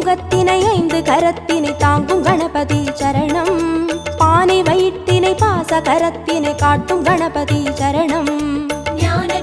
முகத்தினை ஐந்து கரத்தினை தாங்கும் கணபதி சரணம். பானை வயிற்றினை பாச கரத்தினை காட்டும் கணபதி சரணம். ஞான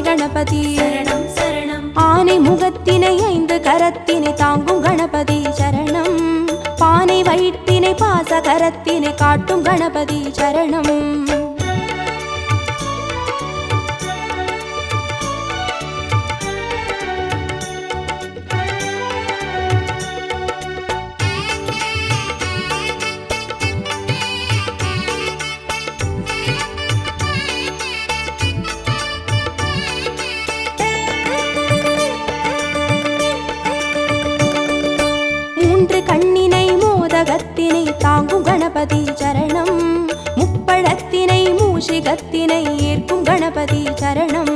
கணபதி. சரணம் சரணம். ஆனை முகத்தினை ஐந்து கரத்தினை தாங்கும் கணபதி. சரணம். பானை வயிற்றினை பாச கரத்தினை காட்டும் கணபதி. சரணம். கணபதி சரணம் முப்பழத்தினை மூஷிகத்தினை ஏற்கும் கணபதி சரணம்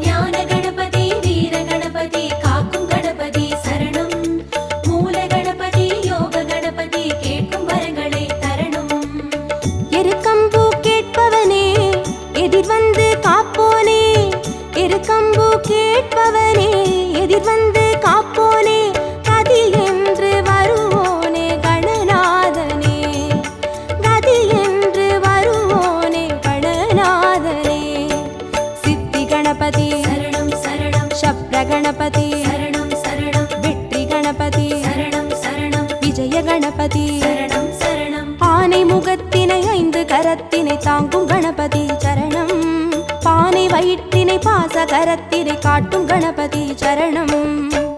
ஞான கணபதி வீர கணபதி காக்கும் கணபதி சரணம். மூல கணபதி யோக கணபதி கேட்கும் வரங்களை தரணும். எருக்கம்பூ கேட்பவனே எதிர் வந்து காப்போனே. எருக்கம்பூ கேட்பவனே எதிர் வந்து காப்போனே. கணபதி சரணம் சரணம். வெற்றி கணபதி. சரணம் சரணம். விஜய கணபதி. சரணம் சரணம். ஆனை முகத்தினை ஐந்து கரத்தினை தாங்கும் கணபதி. சரணம். பானை வயிற்றினை பாச கரத்தினை காட்டும் கணபதி. சரணம்.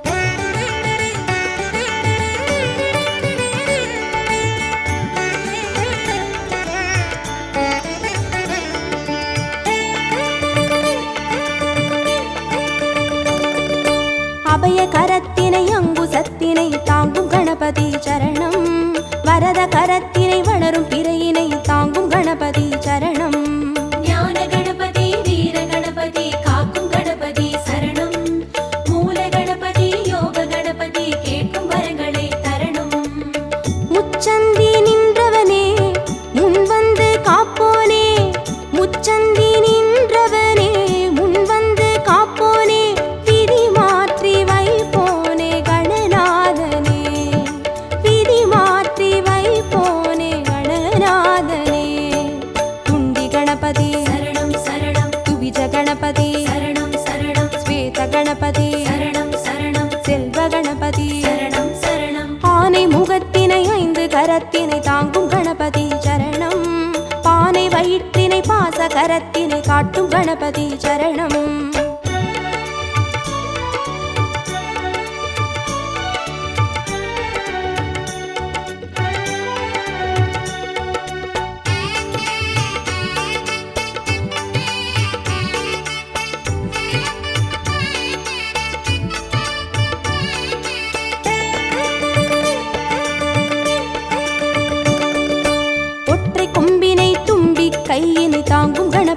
அபய கரத்தினை அங்கு சத்தினை தாங்கும் கணபதி சரணம். வரத கரத்தினை வளரும் கணபதி சரணம் சரணம். செல்வ கணபதி. சரணம் சரணம். ஆனை முகத்தினை ஐந்து கரத்தினை தாங்கும் கணபதி. சரணம். பானை வயிற்றினை பாச கரத்தினை காட்டும் கணபதி. சரணம்.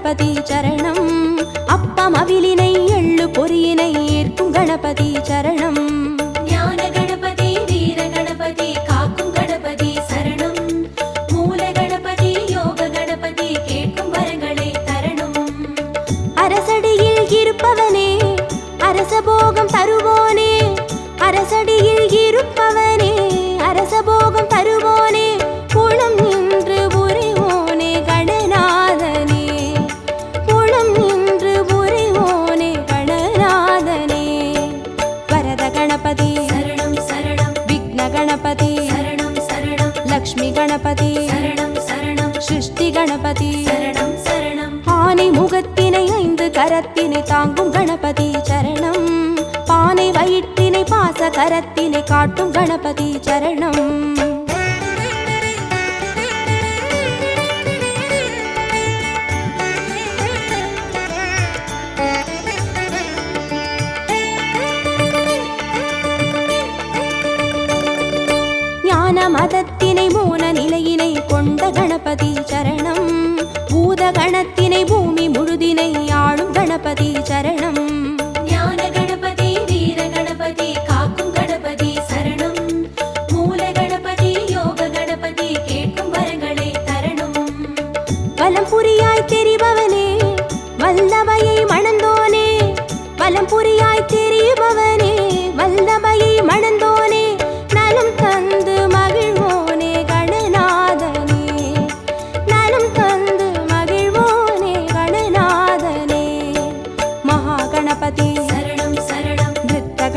கணபதி சரணம். அப்பம் அவிலினை எள்ளு பொறியினை ஏற்கும் கணபதி கணபதி. சிருஷ்டி கணபதி ஆனை முகத்தினை ஐந்து கரத்தினை தாங்கும் கணபதி. சரணம். பானை வயிற்றினை பாச கரத்தினை காட்டும் கணபதி. சரணம். பாதத்தினை மூல நிலையினை கொண்ட கணபதி சரணம். பூத கணத்தினை பூமி முழுதினை ஆளும் கணபதி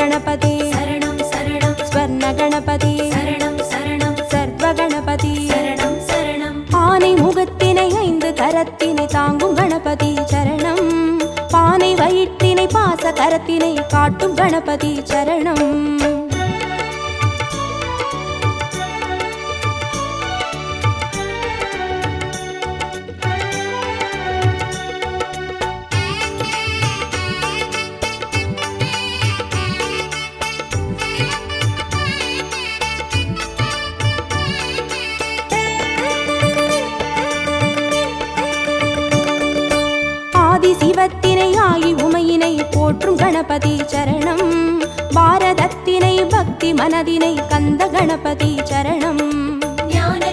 நிருத்த கணபதி சரணம் சரணம். ஸ்வர்ண கணபதி சரணம் சரணம். சர்வ கணபதி சரணம் சரணம். ஆனை முகத்தினை ஐந்து கரத்தினை தாங்கும் கணபதி. சரணம். பானை வயிற்றினை பாச கரத்தினை காட்டும் கணபதி. சரணம். சிவத்தினை ஆகி உமையினை போற்றும் கணபதி சரணம். பாரதத்தினை பக்தி மனதினை கந்த கணபதி சரணம். ஞான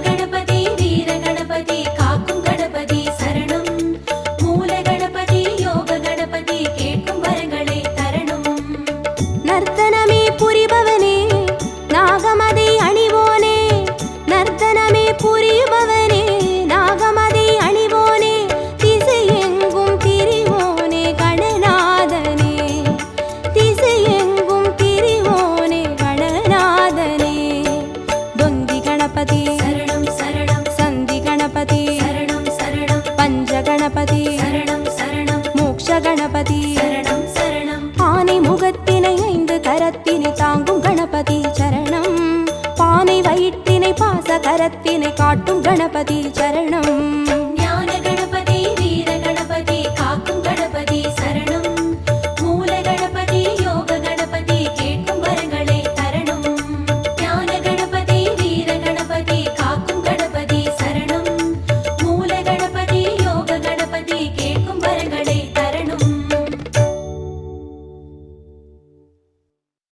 கரத்தினை தாங்கும் கணபதி சரணம். பானை வயிற்றினை பாச கரத்தினை காட்டும் கணபதி சரணம்.